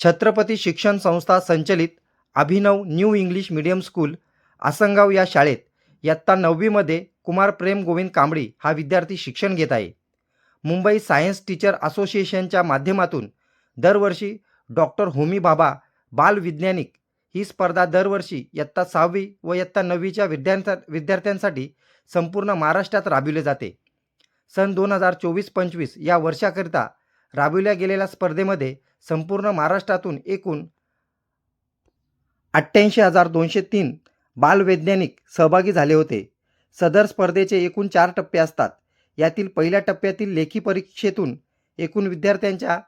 छत्रपती शिक्षण संस्था संचलित Abhinav new English medium school Asangaon या शाळेत इयत्ता नववीमध्ये कुमार प्रेम गोविंद कांबळी हा विद्यार्थी शिक्षण घेत आहे. मुंबई सायन्स टीचर असोसिएशनच्या माध्यमातून दरवर्षी डॉक्टर होमी बाबा बालविज्ञानिक ही स्पर्धा दरवर्षी इयत्ता सहावी व इयत्ता नववीच्या विद्यार्थ्या विद्यार्थ्यांसाठी संपूर्ण महाराष्ट्रात राबविले जाते. सन दोन हजार चोवीस पंचवीस या वर्षाकरिता राबविल्या गेलेल्या स्पर्धेमध्ये संपूर्ण महाराष्ट्रातून एकूण अठ्ठ्याऐंशी हजार दोनशे तीन बालवैज्ञानिक सहभागी झाले होते. सदर स्पर्धेचे एकूण चार टप्पे असतात. यातील पहिल्या टप्प्यातील लेखी परीक्षेतून एकूण विद्यार्थ्यांच्या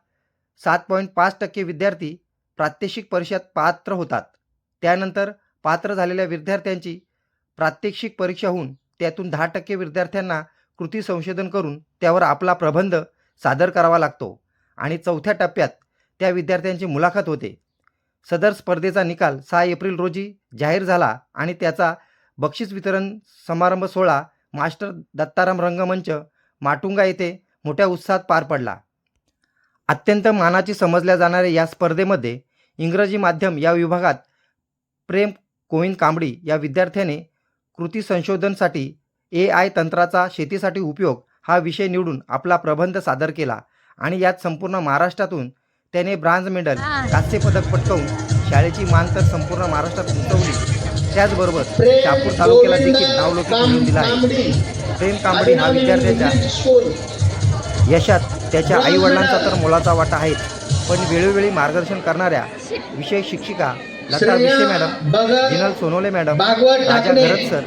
सात पॉईंट पाच टक्के विद्यार्थी प्रात्यक्षिक परीक्षेत पात्र होतात. त्यानंतर पात्र झालेल्या विद्यार्थ्यांची प्रात्यक्षिक परीक्षा होऊन त्यातून दहा टक्के विद्यार्थ्यांना कृती संशोधन करून त्यावर आपला प्रबंध सादर करावा लागतो. आणि चौथ्या टप्प्यात त्या विद्यार्थ्यांची मुलाखत होते. सदर स्पर्धेचा निकाल सहा एप्रिल रोजी जाहीर झाला आणि त्याचा बक्षीस वितरण समारंभ सोहळा मास्टर दत्ताराम रंगमंच माटुंगा येथे मोठ्या उत्साहात पार पडला. अत्यंत मानाची समजल्या जाणाऱ्या या स्पर्धेमध्ये इंग्रजी माध्यम या विभागात प्रेम कोविंद कांबडी या विद्यार्थ्याने कृती संशोधनसाठी ए आय तंत्राचा शेतीसाठी उपयोग हा विषय निवडून आपला प्रबंध सादर केला आणि यात संपूर्ण महाराष्ट्रातून त्याने ब्रांज मेडल कांस्य पदक पटकावून शाळेची मान तर संपूर्ण महाराष्ट्रात उंचवली. त्याचबरोबर शहापूर तालुक्याला देखील नावलौकिक मिळवून दिला आहे. प्रेम कांबडी हा विद्यार्थ्याच्या यशात त्याच्या आईवडिलांचा तर मोलाचा वाटा आहे. पण वेळोवेळी मार्गदर्शन करणाऱ्या विषय शिक्षिका लता विषय madam Jinal Sonole madam Raja Gharat sir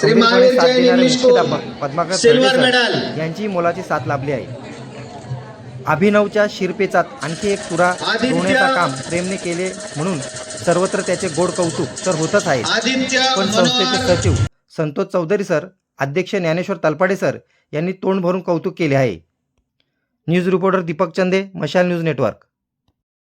Shri खंबीरपणे महावीर साथ जैन देणारे इंग्लिश स्कूल, मुख्याध्यापक पद्माकर. यांची मोलाची साथ लाभली आहे. अभिनवच्या शिरपेचात आणखी एक तुरा. रोवण्याचा काम प्रेमने केले म्हणून सर्वत्र त्याचे गोड कौतुक तर होतच आहे. पण संस्थेचे सचिव संतोष चौधरी सर अध्यक्ष ज्ञानेश्वर तलपाडे सर यांनी तोंड भरून कौतुक केले आहे. न्यूज रिपोर्टर दीपक चंदे मशाल न्यूज नेटवर्क.